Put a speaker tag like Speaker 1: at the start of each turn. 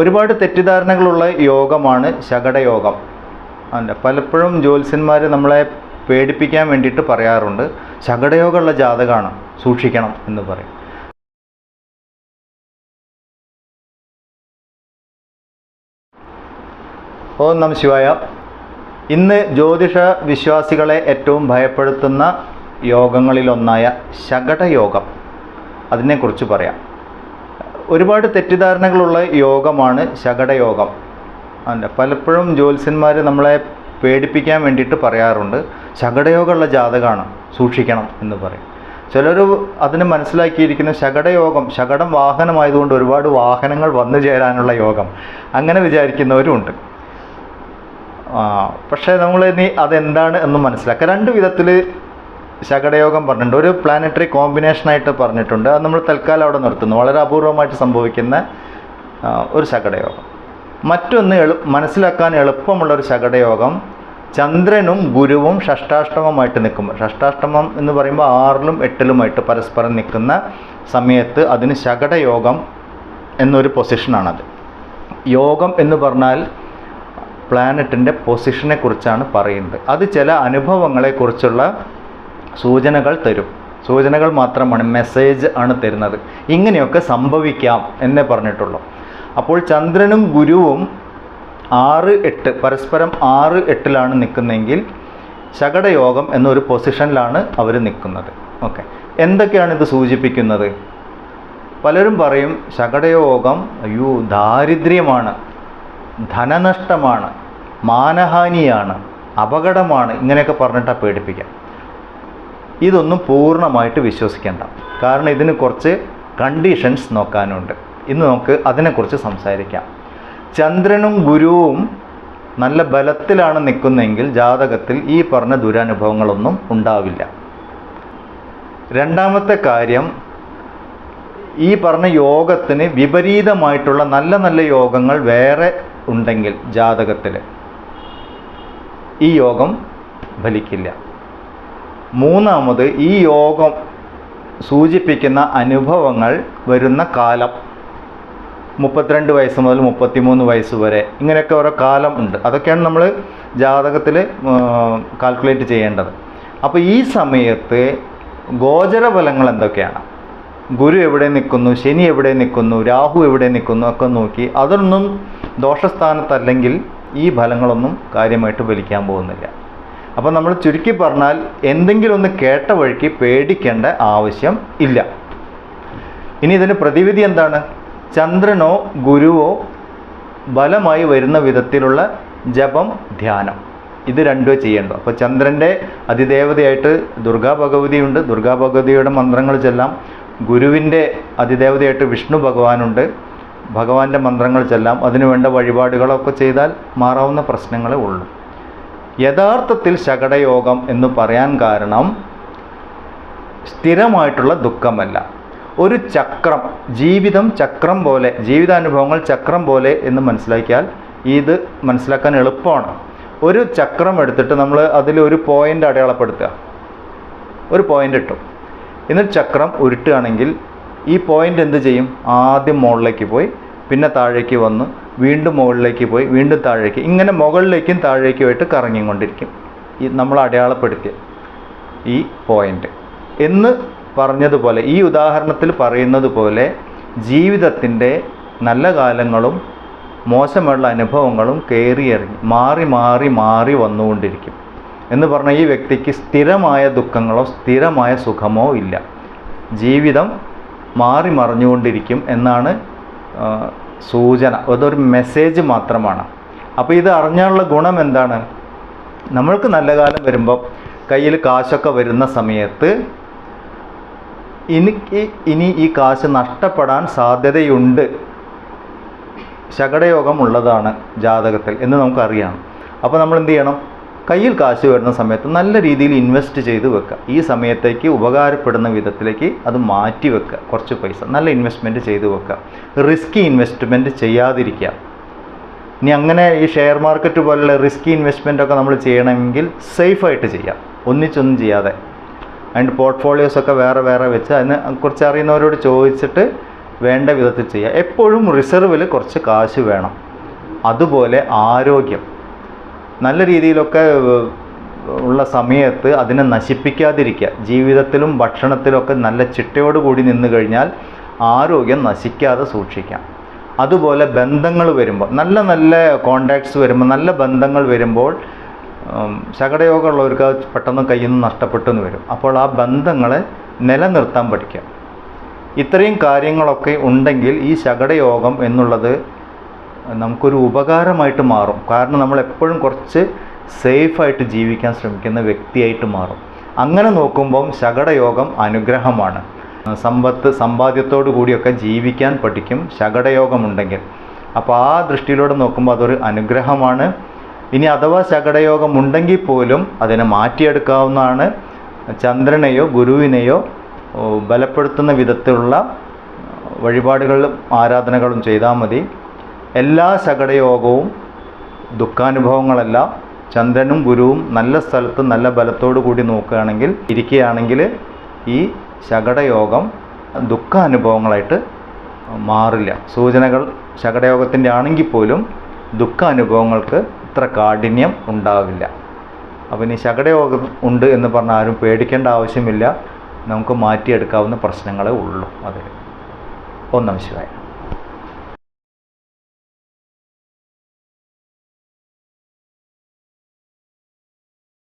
Speaker 1: ഒരുപാട് തെറ്റിദ്ധാരണകളുള്ള യോഗമാണ് ശകടയോഗം. അല്ല പലപ്പോഴും ജ്യോത്സ്യന്മാർ നമ്മളെ പേടിപ്പിക്കാൻ വേണ്ടിയിട്ട് പറയാറുണ്ട്. ശകടയോഗമുള്ള ജാതകമാണ് സൂക്ഷിക്കണം എന്ന് പറയും. ഓം നം ശിവായ. ഇന്ന് ജ്യോതിഷ വിശ്വാസികളെ ഏറ്റവും ഭയപ്പെടുത്തുന്ന യോഗങ്ങളിലൊന്നായ ശകടയോഗം. അതിനെക്കുറിച്ച് പറയാം. ഒരുപാട് തെറ്റിദ്ധാരണകളുള്ള യോഗമാണ് ശകടയോഗം. അല്ല പലപ്പോഴും ജ്യോത്സ്യന്മാർ നമ്മളെ പേടിപ്പിക്കാൻ വേണ്ടിയിട്ട് പറയാറുണ്ട്. ശകടയോഗമുള്ള ജാതകമാണ് സൂക്ഷിക്കണം എന്ന് പറയും. ചിലർ അതിന് മനസ്സിലാക്കിയിരിക്കുന്ന ശകടയോഗം ശകടം വാഹനമായതുകൊണ്ട് ഒരുപാട് വാഹനങ്ങൾ വന്നു ചേരാനുള്ള യോഗം അങ്ങനെ വിചാരിക്കുന്നവരുമുണ്ട് പക്ഷേ നമ്മൾ ഇനി അതെന്താണ് എന്ന് മനസ്സിലാക്കുക. രണ്ട് വിധത്തിൽ ശകടയോഗം പറഞ്ഞിട്ടുണ്ട്. ഒരു പ്ലാനറ്ററി കോമ്പിനേഷനായിട്ട് പറഞ്ഞിട്ടുണ്ട്. അത് നമ്മൾ തൽക്കാലം അവിടെ നിർത്തുന്നു. വളരെ അപൂർവമായിട്ട് സംഭവിക്കുന്ന ഒരു ശകടയോഗം. മറ്റൊന്ന് എളു മനസ്സിലാക്കാൻ എളുപ്പമുള്ള ഒരു ശകടയോഗം. ചന്ദ്രനും ഗുരുവും ഷഷ്ടാഷ്ടമമായിട്ട് നിൽക്കും. ഷഷ്ടാഷ്ടമം എന്ന് പറയുമ്പോൾ ആറിലും എട്ടിലുമായിട്ട് പരസ്പരം നിൽക്കുന്ന സമയത്ത് അതിന് ശകടയോഗം എന്നൊരു പൊസിഷനാണത് യോഗം എന്ന് പറഞ്ഞാൽ പ്ലാനറ്റിന്റെ പൊസിഷനെ കുറിച്ചാണ് പറയുന്നത്. അത് ചില അനുഭവങ്ങളെക്കുറിച്ചുള്ള സൂചനകൾ തരും. സൂചനകൾ മാത്രമാണ് മെസ്സേജ് ആണ് തരുന്നത്. ഇങ്ങനെയൊക്കെ സംഭവിക്കാം എന്നെ പറഞ്ഞിട്ടുള്ളൂ. അപ്പോൾ ചന്ദ്രനും ഗുരുവും ആറ് എട്ട് പരസ്പരം ആറ് എട്ടിലാണ് നിൽക്കുന്നതെങ്കിൽ ശകടയോഗം എന്നൊരു പൊസിഷനിലാണ് അവർ നിൽക്കുന്നത്. ഓക്കെ. എന്തൊക്കെയാണ് ഇത് സൂചിപ്പിക്കുന്നത്? പലരും പറയും ശകടയോഗം അയ്യോ ദാരിദ്ര്യമാണ് ധനനഷ്ടമാണ് മാനഹാനിയാണ് അപകടമാണ് ഇങ്ങനെയൊക്കെ പറഞ്ഞിട്ടാണ് പേടിപ്പിക്കാം ഇതൊന്നും പൂർണമായിട്ട് വിശ്വസിക്കേണ്ട. കാരണം ഇതിന് കുറച്ച് കണ്ടീഷൻസ് നോക്കാനുണ്ട്. ഇന്ന് നമുക്ക് അതിനെക്കുറിച്ച് സംസാരിക്കാം. ചന്ദ്രനും ഗുരുവും നല്ല ബലത്തിലാണ് നിൽക്കുന്നതെങ്കിൽ ജാതകത്തിൽ ഈ പറഞ്ഞ ദുരനുഭവങ്ങളൊന്നും ഉണ്ടാവില്ല. രണ്ടാമത്തെ കാര്യം ഈ പറഞ്ഞ യോഗത്തിന് വിപരീതമായിട്ടുള്ള നല്ല നല്ല യോഗങ്ങൾ വേറെ ഉണ്ടെങ്കിൽ ജാതകത്തിൽ ഈ യോഗം ഫലിക്കില്ല. മൂന്നാമത് ഈ യോഗം സൂചിപ്പിക്കുന്ന അനുഭവങ്ങൾ വരുന്ന കാലം. മുപ്പത്തിരണ്ട് വയസ്സ് മുതൽ മുപ്പത്തിമൂന്ന് വയസ്സ് വരെ. ഇങ്ങനെയൊക്കെ ഓരോ കാലം ഉണ്ട്. അതൊക്കെയാണ് നമ്മൾ ജാതകത്തിൽ കാൽക്കുലേറ്റ് ചെയ്യേണ്ടത്. അപ്പോൾ ഈ സമയത്ത് ഗോചരഫലങ്ങൾ എന്തൊക്കെയാണ്? ഗുരു എവിടെ നിൽക്കുന്നു? ശനി എവിടെ നിൽക്കുന്നു? രാഹു എവിടെ നിൽക്കുന്നു? ഒക്കെ നോക്കി. അതൊന്നും ദോഷസ്ഥാനത്തല്ലെങ്കിൽ ഈ ഫലങ്ങളൊന്നും കാര്യമായിട്ട് ഫലിക്കാൻ പോകുന്നില്ല. അപ്പോൾ നമ്മൾ ചുരുക്കി പറഞ്ഞാൽ എന്തെങ്കിലും ഒന്ന് കേട്ട വഴിക്ക് പേടിക്കേണ്ട ആവശ്യം ഇല്ല. ഇനി ഇതിന് പ്രതിവിധി എന്താണ്? ചന്ദ്രനോ ഗുരുവോ ബലമായി വരുന്ന വിധത്തിലുള്ള ജപം ധ്യാനം. ഇത് രണ്ടോ ചെയ്യേണ്ടു അപ്പോൾ ചന്ദ്രന്റെ അതിദേവതയായിട്ട് ദുർഗാ ഭഗവതിയുണ്ട് ദുർഗാ ഭഗവതിയുടെ മന്ത്രങ്ങൾ ചെല്ലാം. ഗുരുവിന്റെ അതിദേവതയായിട്ട് വിഷ്ണു ഭഗവാനുണ്ട് ഭഗവാന്റെ മന്ത്രങ്ങൾ ചെല്ലാം. അതിനുവേണ്ട വഴിപാടുകളൊക്കെ ചെയ്താൽ മാറാവുന്ന പ്രശ്നങ്ങളേ ഉള്ളൂ. യഥാർത്ഥത്തിൽ ശകടയോഗം എന്ന് പറയാൻ കാരണം സ്ഥിരമായിട്ടുള്ള ദുഃഖമല്ല. ഒരു ചക്രം ജീവിതം ചക്രം പോലെ ജീവിതാനുഭവങ്ങൾ ചക്രം പോലെ എന്ന് മനസ്സിലാക്കിയാൽ ഇത് മനസ്സിലാക്കാൻ എളുപ്പമാണ്. ഒരു ചക്രം എടുത്തിട്ട് നമ്മൾ അതിൽ ഒരു പോയിന്റ് അടയാളപ്പെടുത്തുക. ഒരു പോയിന്റ് ഇട്ടു. എന്നിട്ട് ചക്രം ഉരുട്ടുകയാണെങ്കിൽ ഈ പോയിന്റ് എന്ത് ചെയ്യും? ആദ്യം മുകളിലേക്ക് പോയി പിന്നെ താഴേക്ക് വന്ന് വീണ്ടും മുകളിലേക്ക് പോയി വീണ്ടും താഴേക്ക് ഇങ്ങനെ മുകളിലേക്കും താഴേക്കുമായിട്ട് കറങ്ങിക്കൊണ്ടിരിക്കും. ഈ നമ്മൾ അടയാളപ്പെടുത്തിയ ഈ പോയിന്റ് എന്ന് പറഞ്ഞതുപോലെ ഈ ഉദാഹരണത്തിൽ പറയുന്നത് പോലെ ജീവിതത്തിന്റെ നല്ല കാലങ്ങളും മോശമുള്ള അനുഭവങ്ങളും കയറിയിറങ്ങി മാറി മാറി മാറി വന്നുകൊണ്ടിരിക്കും. എന്ന് പറഞ്ഞാൽ ഈ വ്യക്തിക്ക് സ്ഥിരമായ ദുഃഖങ്ങളോ സ്ഥിരമായ സുഖമോ ഇല്ല. ജീവിതം മാറി മറിഞ്ഞുകൊണ്ടിരിക്കും എന്നാണ് സൂചന അതൊരു മെസ്സേജ് മാത്രമാണ്. അപ്പോൾ ഇത് അറിഞ്ഞാലുള്ള ഗുണം എന്താണ്? നമ്മൾക്ക് നല്ല കാലം വരുമ്പോൾ കയ്യിൽ കാശൊക്കെ വരുന്ന സമയത്ത് എനിക്ക് ഇനി ഈ കാശ് നഷ്ടപ്പെടാൻ സാധ്യതയുണ്ട്. ശകടയോഗം ഉള്ളതാണ് ജാതകത്തിൽ എന്ന് നമുക്കറിയാം. അപ്പോൾ നമ്മൾ എന്ത് ചെയ്യണം? കയ്യിൽ കാശ് വരുന്ന സമയത്ത് നല്ല രീതിയിൽ ഇൻവെസ്റ്റ് ചെയ്ത് വെക്കുക. ഈ സമയത്തേക്ക് ഉപകാരപ്പെടുന്ന വിധത്തിലേക്ക് അത് മാറ്റി വെക്കുക. കുറച്ച് പൈസ നല്ല ഇൻവെസ്റ്റ്മെന്റ് ചെയ്ത് വെക്കുക. റിസ്കി ഇൻവെസ്റ്റ്മെന്റ് ചെയ്യാതിരിക്കുക. ഇനി അങ്ങനെ ഈ ഷെയർ മാർക്കറ്റ് പോലുള്ള റിസ്കി ഇൻവെസ്റ്റ്മെന്റ് ഒക്കെ നമ്മൾ ചെയ്യണമെങ്കിൽ സേഫായിട്ട് ചെയ്യാം ഒന്നിച്ചൊന്നും ചെയ്യാതെ. ആൻഡ് പോർട്ട്ഫോളിയോസ് ഒക്കെ വേറെ വേറെ വെച്ച് അതിനെ കുറച്ച് അറിയുന്നവരോട് ചോദിച്ചിട്ട് വേണ്ട വിധത്തിൽ ചെയ്യുക. എപ്പോഴും റിസർവിൽ കുറച്ച് കാശ് വേണം. അതുപോലെ ആരോഗ്യം. നല്ല രീതിയിലൊക്കെ ഉള്ള സമയത്ത് അതിനെ നശിപ്പിക്കാതിരിക്കുക. ജീവിതത്തിലും ഭക്ഷണത്തിലൊക്കെ നല്ല ചിട്ടയോട് കൂടി നിന്ന് കഴിഞ്ഞാൽ ആരോഗ്യം നശിക്കാതെ സൂക്ഷിക്കാം. അതുപോലെ ബന്ധങ്ങൾ വരുമ്പോൾ നല്ല നല്ല കോണ്ടാക്ട്സ് വരുമ്പോൾ നല്ല ബന്ധങ്ങൾ വരുമ്പോൾ ശകടയോഗമുള്ളവർക്ക് പെട്ടെന്ന് കയ്യിൽ നിന്ന് നഷ്ടപ്പെട്ടെന്ന് വരും. അപ്പോൾ ആ ബന്ധങ്ങളെ നിലനിർത്താൻ പഠിക്കുക ഇത്രയും കാര്യങ്ങളൊക്കെ ഉണ്ടെങ്കിൽ ഈ ശകടയോഗം എന്നുള്ളത് നമുക്കൊരു ഉപകാരമായിട്ട് മാറും. കാരണം നമ്മൾ എപ്പോഴും കുറച്ച് സേഫായിട്ട് ജീവിക്കാൻ ശ്രമിക്കുന്ന വ്യക്തിയായിട്ട് മാറും. അങ്ങനെ നോക്കുമ്പം ശകടയോഗം അനുഗ്രഹമാണ്. സമ്പത്ത് സമ്പാദ്യത്തോടു കൂടിയൊക്കെ ജീവിക്കാൻ പഠിക്കും ശകടയോഗമുണ്ടെങ്കിൽ. അപ്പോൾ ആ ദൃഷ്ടിയിലൂടെ നോക്കുമ്പോൾ അതൊരു അനുഗ്രഹമാണ്. ഇനി അഥവാ ശകടയോഗം ഉണ്ടെങ്കിൽ പോലും അതിനെ മാറ്റിയെടുക്കാവുന്നതാണ്. ചന്ദ്രനെയോ ഗുരുവിനെയോ ബലപ്പെടുത്തുന്ന വിധത്തിലുള്ള വഴിപാടുകളും ആരാധനകളും ചെയ്താൽ മതി. എല്ലാ ശകടയോഗവും ദുഃഖാനുഭവങ്ങളല്ല ചന്ദ്രനും ഗുരുവും നല്ല സ്ഥലത്ത് നല്ല ബലത്തോടു കൂടി നോക്കുകയാണെങ്കിൽ ഇരിക്കുകയാണെങ്കിൽ ഈ ശകടയോഗം ദുഃഖാനുഭവങ്ങളായിട്ട് മാറില്ല. സൂചനകൾ ശകടയോഗത്തിന്റെ ആണെങ്കിൽ പോലും ദുഃഖാനുഭവങ്ങൾക്ക് ഇത്ര കാഠിന്യം ഉണ്ടാവില്ല. അപ്പോൾ ഇനി ശകടയോഗം ഉണ്ട് എന്ന് പറഞ്ഞാൽ ആരും പേടിക്കേണ്ട ആവശ്യമില്ല. നമുക്ക് മാറ്റിയെടുക്കാവുന്ന പ്രശ്നങ്ങളേ ഉള്ളൂ. അതിൽ ഒന്നാം ശിവായ.